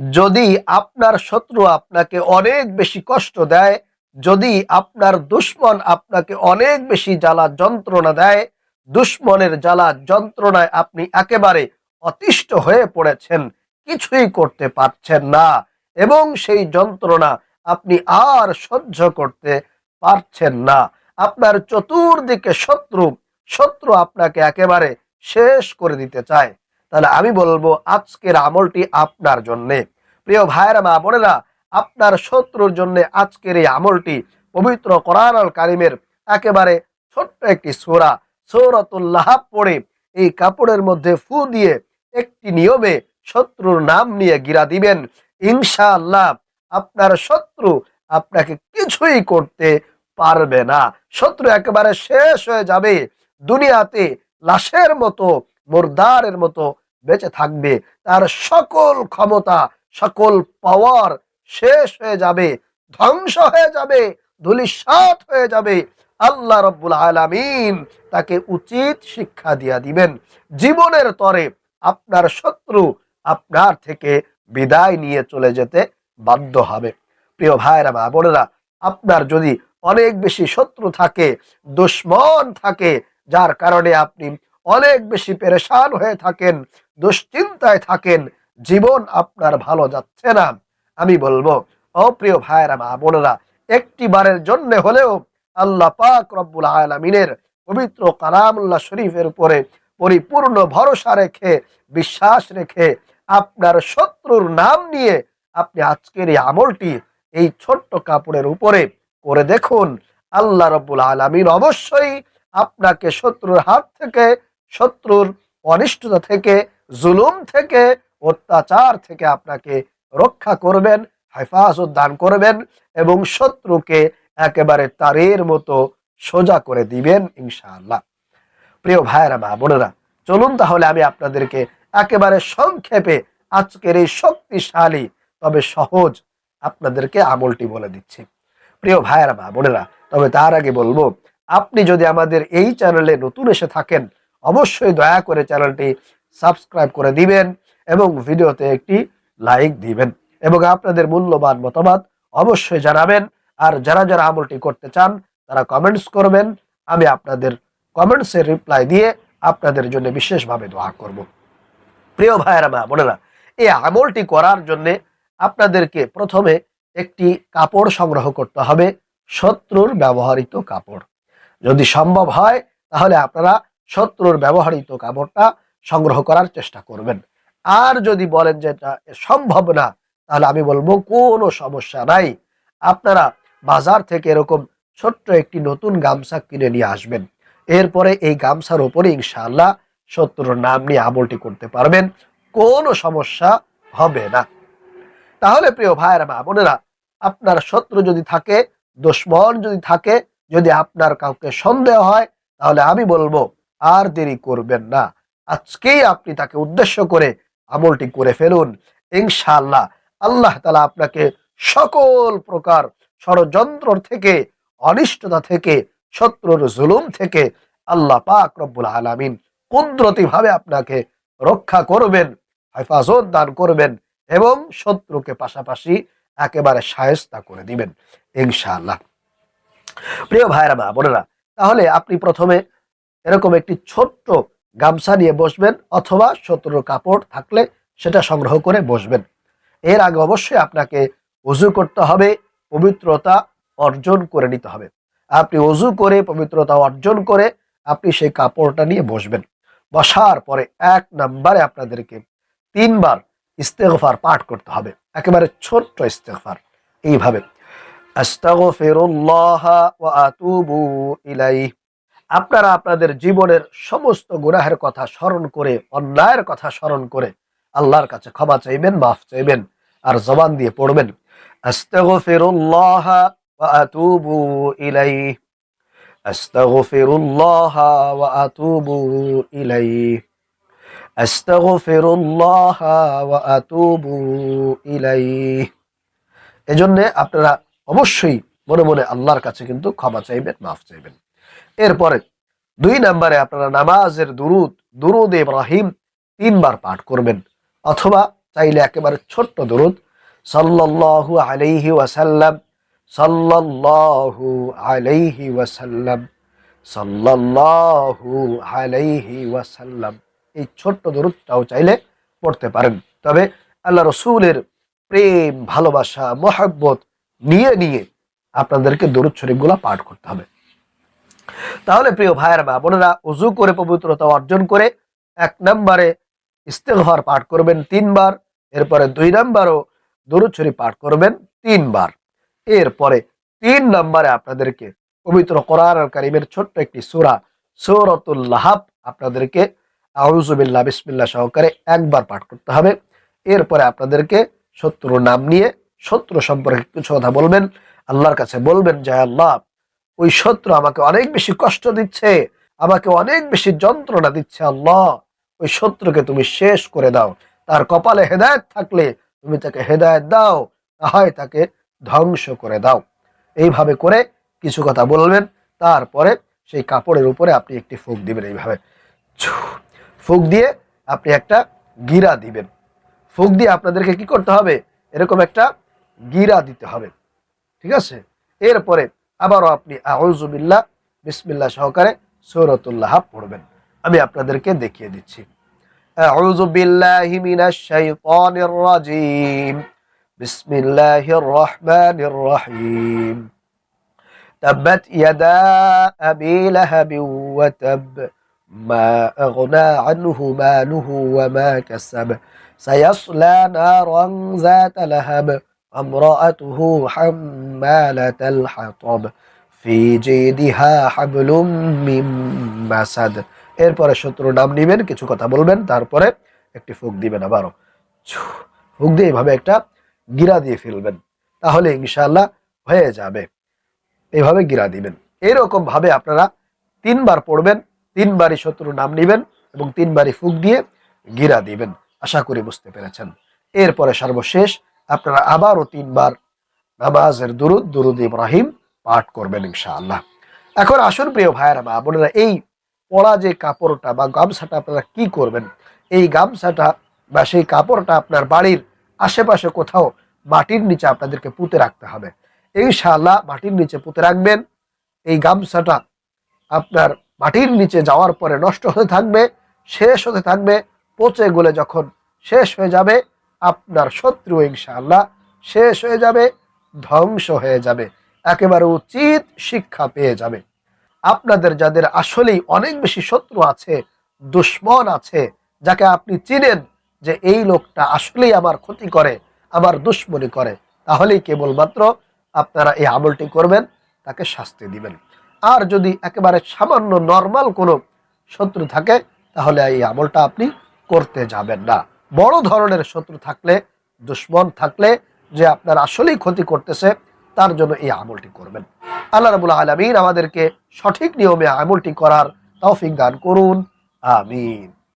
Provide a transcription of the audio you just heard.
যদি আপনার শত্রু আপনাকে অনেক বেশি কষ্ট দেয়, যদি আপনার দুশ্মন আপনাকে অনেক বেশি জ্বালা যন্ত্রণা দেয়, দুশ্মনের জ্বালা যন্ত্রণায় আপনি একেবারে অতিষ্ঠ হয়ে পড়েছেন, কিছুই করতে পারছেন না এবং সেই যন্ত্রণা আপনি আর সহ্য করতে পারছেন না। আপনার চতুর্দিকে শত্রু শত্রু আপনাকে একেবারে শেষ করে দিতে চায়। তাহলে আমি বলব আজকের আমলটি আপনার জন্যে। প্রিয় ভাইয়েরা, মা বোনেরা, আপনার শত্রুর জন্য আজকের এই আমলটি পবিত্র কোরআন আল কারিমের একেবারে ছোট্ট একটি সোরা সৌরতুল্লাহ পড়ে এই কাপড়ের মধ্যে ফু দিয়ে একটি নিয়মে শত্রুর নাম নিয়ে গিরা দিবেন। ইনশাআল্লাহ আপনার শত্রু আপনাকে কিছুই করতে পারবে না। শত্রু একেবারে শেষ হয়ে যাবে। দুনিয়াতে লাশের মতো, মোরদারের মতো বেঁচে থাকবে। তার সকল ক্ষমতা, সকল পাওয়ার শেষ হয়ে যাবে, ধ্বংস হয়ে যাবে, ধুলিসাৎ হয়ে যাবে। আল্লাহ রব্বুল আলামিন তাকে উচিত শিক্ষা দিয়া দিবেন। জীবনের তরে আপনার শত্রু আপনার থেকে বিদায় নিয়ে চলে যেতে বাধ্য হবে। প্রিয় ভাইরা মা বোনেরা, আপনার যদি অনেক বেশি শত্রু থাকে, দুশ্মন থাকে, যার কারণে আপনি অনেক বেশি পেরেশান হয়ে থাকেন, দুশ্চিন্তায় থাকেন, জীবন আপনার ভালো যাচ্ছে না। আমি বলব অপ্রিয় ভাইয়েরা, মা বোনেরা, একটি বারের জন্য হলেও আল্লাহ পাক রব্বুল আলমিনের পবিত্র কালামুল্লাহ শরীফের উপরে পরিপূর্ণ ভরসা রেখে, বিশ্বাস রেখে আপনার শত্রুর নাম নিয়ে আপনি আজকের এই আমলটি, এই ছোট্ট কাপড়ের উপরে করে দেখুন। আল্লাহ রব্বুল আলমিন অবশ্যই আপনাকে শত্রুর হাত থেকে শত্রুর অনিষ্টতা থেকে, জুলুম থেকে, অত্যাচার থেকে আপনাকে রক্ষা করবেন, হেফাজত দান করবেন এবং শত্রুকে একেবারে তারের মতো সোজা করে দিবেন ইনশাআল্লাহ। প্রিয় ভাইয়েরা, মা বোনেরা, চলুন তাহলে আমি আপনাদেরকে একেবারে সংক্ষেপে আজকের এই শক্তিশালী তবে সহজ আপনাদেরকে আমলটি বলে দিচ্ছি। প্রিয় ভাইয়েরা, মা বোনেরা, তবে তার আগে বলব, আপনি যদি আমাদের এই চ্যানেলে নতুন এসে থাকেন অবশ্যই দয়া করে চ্যানেলটি সাবস্ক্রাইব করে দিবেন এবং ভিডিওতে একটি লাইক দিবেন এবং আপনাদের মূল্যবান মতামত অবশ্যই জানাবেন। আর যারা যারা আমলটি করতে চান, তারা কমেন্টস করবেন। আমি আপনাদের কমেন্টসের রিপ্লাই দিয়ে আপনাদের জন্য বিশেষভাবে দোয়া করব। প্রিয় ভাইয়েরা, মা বোনেরা, এই আমলটি করার জন্য আপনাদেরকে প্রথমে একটি কাপড় সংগ্রহ করতে হবে, শত্রুর ব্যবহৃত কাপড়। যদি সম্ভব হয়, তাহলে আপনারা শত্রুর ব্যবহৃত কাপড়টা সংগ্রহ করার চেষ্টা করবেন। আর যদি বলেন যে এটা সম্ভব না, তাহলে আমি বলব কোনো সমস্যা নাই। আপনারা বাজার থেকে এরকম ছোট্ট একটি নতুন গামছা কিনে নিয়ে আসবেন। এরপরে এই গামছার উপরে ইনশাআল্লাহ শত্রুর নাম নিয়ে আমলটি করতে পারবেন, কোনো সমস্যা হবে না। তাহলে প্রিয় ভাইয়েরা, মা বোনেরা, আপনার শত্রু যদি থাকে, দুশ্মন যদি থাকে, যদি আপনার কাউকে সন্দেহ হয়, তাহলে আমি বলব আর দেরি করবেন না। আজকেই আপনি তাকে উদ্দেশ্য করে আমলটি করে ফেলুন। ইনশাআল্লাহ আল্লাহ তালা আপনাকে সকল প্রকার ষড়যন্ত্র থেকে, অনিষ্টতা থেকে, শত্রুর জুলুম থেকে আল্লাহ পাক রব্বুল আলামিন কুদরতি ভাবে আপনাকে রক্ষা করবেন, হেফাজত দান করবেন এবং শত্রুকে পাশাপাশি একেবারে সায়স্তা করে দিবেন। ইনশাআল্লাহ। প্রিয় ভাইরা মা বোনেরা, তাহলে আপনি প্রথমে এরকম একটি ছোট্ট গামছা নিয়ে বসবেন অথবা শত্রুর কাপড় থাকলে সেটা সংগ্রহ করে বসবেন। এর আগে অবশ্যই আপনাকে উজু করতে হবে, পবিত্রতা অর্জন করে নিতে হবে। আপনি অজু করে পবিত্রতা অর্জন করে আপনি সেই কাপড়টা নিয়ে বসবেন। বসার পরে এক নাম্বারে আপনাদেরকে তিনবার ইস্তেগফার পাঠ করতে হবে। একেবারে ছোট্ট ইস্তেগফার। এইভাবে, আস্তাগফিরুল্লাহ ওয়া আতুবু ইলাইহি। আপনারা আপনাদের জীবনের সমস্ত গুনাহের কথা স্মরণ করে, অন্যায়ের কথা স্মরণ করে আল্লাহর কাছে ক্ষমা চাইবেন, মাফ চাইবেন আর জবান দিয়ে পড়বেন। এজন্য আপনারা অবশ্যই মনে মনে আল্লাহর কাছে কিন্তু ক্ষমা চাইবেন, মাফ চাইবেন। এরপরে দুই নম্বরে আপনারা নামাজের দুরুদ দুরুদ ইব্রাহিম তিনবার পাঠ করবেন, অথবা চাইলে একেবারে ছোট্ট দুরুদ, সাল্লাল্লাহু আলাইহি ওয়াসাল্লাম, সাল্লাল্লাহু আলাইহি ওয়াসাল্লাম, সাল্লাল্লাহু আলাইহি ওয়াসাল্লাম। এই ছোট্ট দরুদটাও চাইলে পড়তে পারেন। তবে আল্লাহ রসুলের প্রেম, ভালোবাসা, মহাব্বত নিয়ে নিয়ে আপনাদেরকে দরুদ শরীফগুলো পাঠ করতে হবে। তাহলে প্রিয় ভাইয়ের মা বোনেরা, উজু করে পবিত্রতা অর্জন করে এক নম্বরে ইস্তেগফার পাঠ করবেন তিনবার, এরপরে দুই নম্বরও শরীফ পাঠ করবেন তিনবার। এরপরে তিন নম্বরে আপনাদেরকে পবিত্র কোরআন কারিমের ছোট্ট একটি সূরা, সূরাতুল লাহাব, আপনাদেরকে আউযুবিল্লাহ বিসমিল্লাহ সহকারে একবার পাঠ করতে হবে। এরপরে আপনাদেরকে শত্রুর নাম নিয়ে শত্রু সম্পর্কে কিছু কথা বলবেন। আল্লাহর কাছে বলবেন যে আল্লাহ ওই শত্রু আমাকে অনেক বেশি কষ্ট দিচ্ছে, আমাকে অনেক বেশি যন্ত্রণা দিচ্ছে আল্লাহ। ওই শত্রুকে তুমি শেষ করে দাও। তার কপালে হেদায়েত থাকলে তুমি তাকে হেদায়েত দাও, না হয় তাকে ধ্বংস করে দাও। এইভাবে করে কিছু কথা বলবেন, তারপরে সেই কাপড়ের উপরে আপনি একটি ফুক দিবেন এইভাবে। ফুক দিয়ে আপনি একটা গিরা দিবেন। ফুক দিয়ে আপনাদেরকে কি করতে হবে? এরকম একটা গিরা দিতে হবে। ঠিক আছে? এরপরে আবারও আপনি আউজুবিল্লাহ বিসমিল্লাহ সহকারে সৌরতুল্লাহ পড়বেন আমি আপনাদেরকে দেখিয়ে দিচ্ছি أعوذ بالله من الشيطان الرجيم بسم الله الرحمن الرحيم تبت يدا أبي لهب وتب ما أغنى عنه ماله وما كسب سيصلى نارا ذات لهب امرأته حمالة الحطب في جيدها حبل من مسد এরপরে শত্রুর নাম নিবেন কিছু কথা বলবেন তারপরে একটি ফুক দিবেন আবারও ছু, ফুক দিয়ে এইভাবে একটা গিরা দিয়ে ফেলবেন তাহলে ইনশাআল্লাহ হয়ে যাবে এইভাবে গিরা দিবেন এরকম ভাবে আপনারা তিনবার পড়বেন তিনবারই শত্রুর নাম নিবেন এবং তিনবারই ফুক দিয়ে গিরা দিবেন আশা করি বুঝতে পেরেছেন এরপরে সর্বশেষ আপনারা আবারও তিনবার নামাজের দুরুদ দুরুদ ইব্রাহিম পাঠ করবেন ইনশাআল্লাহ। এখন আসুন প্রিয় ভাইয়েরা, মা বোনেরা, এই পড়া যে কাপড়টা বা গামছাটা আপনারা কি করবেন? এই গামছাটা বা সেই কাপড়টা আপনার বাড়ির আশেপাশে কোথাও মাটির নিচে আপনাদেরকে পুঁতে রাখতে হবে। ইনশাআল্লাহ মাটির নিচে পুঁতে রাখবেন। এই গামছাটা আপনার মাটির নিচে যাওয়ার পরে নষ্ট হতে থাকবে, শেষ হতে থাকবে, পচে গলে যখন শেষ হয়ে যাবে আপনার শত্রু ইনশাআল্লাহ শেষ হয়ে যাবে, ধ্বংস হয়ে যাবে, একেবারে উচিত শিক্ষা পেয়ে যাবে। আপনাদের যাদের আসলেই অনেক বেশি শত্রু আছে, দুশ্মন আছে, যাকে আপনি চিনেন যে এই লোকটা আসলেই আমার ক্ষতি করে, আমার দুশ্মনী করে, তাহলেই কেবলমাত্র আপনারা এই আমলটি করবেন, তাকে শাস্তি দিবেন। আর যদি একেবারে সামান্য নর্মাল কোনো শত্রু থাকে, তাহলে এই আমলটা আপনি করতে যাবেন না। বড় ধরনের শত্রু থাকলে, দুশ্মন থাকলে যে আপনার আসলেই ক্ষতি করতেছে, তার জন্য এই আমলটি করবেন। আল্লাহ রাবুল আলমিন আমাদেরকে সঠিক নিয়মে আমলটি করার তৌফিক দান করুন। আমিন।